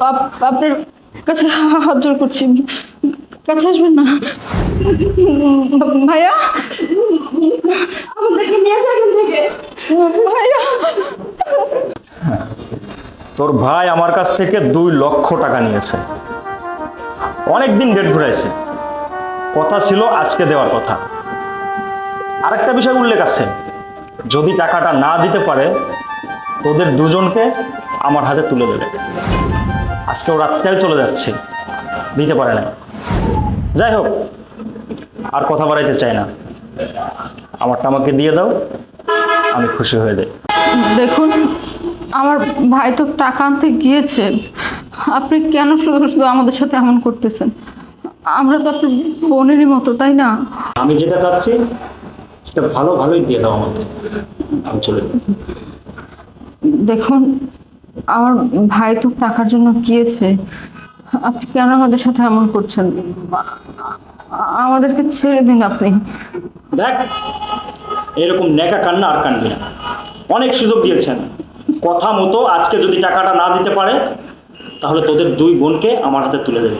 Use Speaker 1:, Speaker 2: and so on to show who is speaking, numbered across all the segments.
Speaker 1: Up- আপনার কাছে হাত জোর করছি। কাছে আসবেন না। ভাইয়া? আমাদেরকে নিয়ে থেকে ভাইয়া?
Speaker 2: তোর ভাই আমার কাছ থেকে দুই লক্ষ টাকা নিয়েছে। অনেক দিন ডেট ঘুরাইছে। কথা ছিল আজকে দেওয়ার কথা। আরেকটা বিষয় উল্লেখ আছে। যদি টাকাটা না দিতে পারে, তোদের দুজনকে আমার হাতে তুলে দেবে। আজকে ও রাত্রেও চলে যাচ্ছে। দিতে পারে না। যাই হোক আর কথা বাড়াইতে চাই না। আমারটা আমাকে দিয়ে দাও আমি খুশি হয়ে যাই।
Speaker 1: দেখুন আমার ভাই তো টাকা আনতে গিয়েছে। আপনি কেন শুধু শুধু আমাদের সাথে এমন করতেছেন? আমরা তো আপনার বোনেরই মতো তাই না?
Speaker 2: আমি যেটা চাচ্ছি সেটা ভালো ভালোই দিয়ে দাও আমাকে। আমি চলে
Speaker 1: দেখুন আমার ভাই তো টাকার জন্য গিয়েছে। আপনি কেন আমাদের সাথে এমন করছেন? আমাদেরকে ছেড়ে দিন আপনি।
Speaker 2: দেখ, এরকম নেকা কান্না আর কানবি না। অনেক সুযোগ দিয়েছেন। কথা মতো আজকে যদি টাকাটা না দিতে পারে, তাহলে তোদের দুই বোনকে আমার হাতে তুলে দেবে।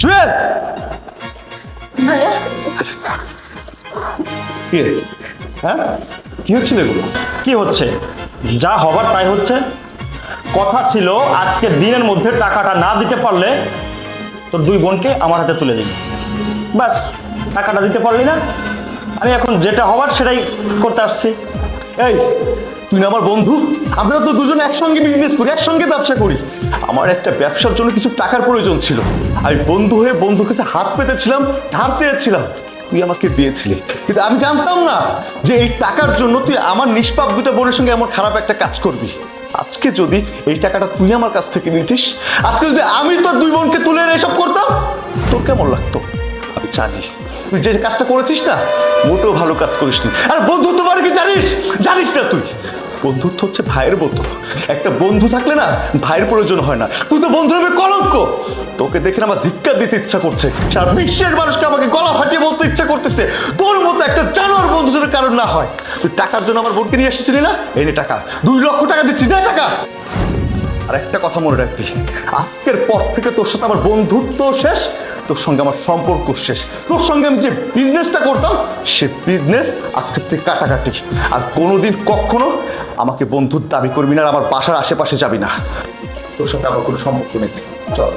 Speaker 3: জুয়েল কি? রে? হ্যাঁ? কি হচ্ছিল এগুলো?
Speaker 2: কি হচ্ছে? যা হবার তাই হচ্ছে? কথা ছিল আজকে দিনের মধ্যে টাকাটা না দিতে পারলে তোর দুই বোনকে আমার হাতে তুলে দিবি। ব্যাস টাকাটা দিতে পারলি না। আমি এখন যেটা হবার সেটাই করতে আসছি।
Speaker 3: এই তুই আমার বন্ধু? আমরা তো দুজন একসঙ্গে বিজনেস করি, একসঙ্গে ব্যবসা করি। আমার একটা ব্যবসার জন্য কিছু টাকার প্রয়োজন ছিল। আমি বন্ধু হয়ে বন্ধুর কাছে হাত পেতেছিলাম, ধার চেয়েছিলাম। তুই আমাকে দিয়েছিলি। কিন্তু আমি জানতাম না যে এই টাকার জন্য তুই আমার নিষ্পাপ দুটো বোনের সঙ্গে এমন খারাপ একটা কাজ করবি। আজকে যদি এই টাকাটা তুই আমার কাছ থেকে নিতিস, আজকে যদি আমি তোর দুই বোনকে তুলে এসব করতাম, তোর কেমন লাগতো? আমি জানি। তুই যে কাজটা করেছিস না, মোটেও ভালো কাজ করিস নি আর বন্ধুত্ব মানে কি জানিস? জানিস না বন্ধুত্ব হচ্ছে ভাইয়ের মতো একটা বন্ধু থাকলে না ভাইয়ের প্রয়োজন হয় না। তুই তো বন্ধু হবে কলঙ্ক। তোকে দেখে আমার ধিক্কার দিতে ইচ্ছা করছে। সারা বিশ্বের মানুষকে আমাকে গলা ফাটিয়ে বলতে ইচ্ছা করতেছে। তোর মতো একটা জানোয়ার বন্ধু যদি কারণ না হয়। তুই টাকার জন্য আমার বোনকে নিয়ে এসেছিলি না? এই নে টাকা। দুই লক্ষ টাকা দিচ্ছি, না টাকা। আর একটা কথা মনে রাখবি। আজকের পর থেকে তোর সাথে আমার বন্ধুত্ব শেষ, তোর সঙ্গে আমার সম্পর্ক শেষ। তোর সঙ্গে আমি যে বিজনেসটা করতাম, সে বিজনেস আজকের থেকে কাটাকাটি। আর কোনোদিন কখনো আমাকে বন্ধুর দাবি করবি না আর আমার বাসার আশেপাশে যাবি না। তোর সাথে আমার কোনো সম্পর্ক নেই। চল।